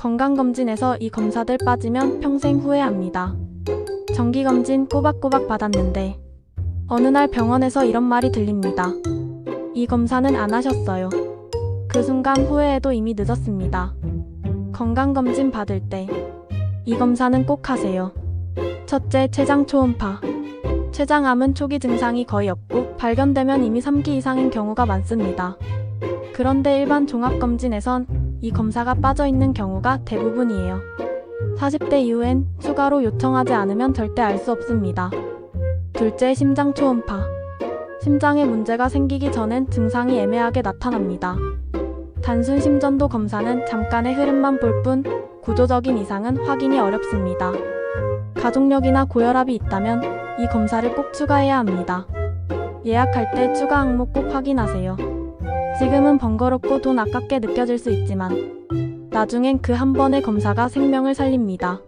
건강검진에서 이 검사들 빠지면 평생 후회합니다. 정기검진 꼬박꼬박 받았는데 어느 날 병원에서 이런 말이 들립니다. 이 검사는 안 하셨어요. 그 순간 후회해도 이미 늦었습니다. 건강검진 받을 때 이 검사는 꼭 하세요. 첫째, 췌장 초음파. 췌장암은 초기 증상이 거의 없고 발견되면 이미 3기 이상인 경우가 많습니다. 그런데 일반 종합검진에선 이 검사가 빠져 있는 경우가 대부분이에요. 40대 이후엔 추가로 요청하지 않으면 절대 알 수 없습니다. 둘째, 심장 초음파. 심장에 문제가 생기기 전엔 증상이 애매하게 나타납니다. 단순 심전도 검사는 잠깐의 흐름만 볼 뿐 구조적인 이상은 확인이 어렵습니다. 가족력이나 고혈압이 있다면 이 검사를 꼭 추가해야 합니다. 예약할 때 추가 항목 꼭 확인하세요. 지금은 번거롭고 돈 아깝게 느껴질 수 있지만 나중엔 그 한 번의 검사가 생명을 살립니다.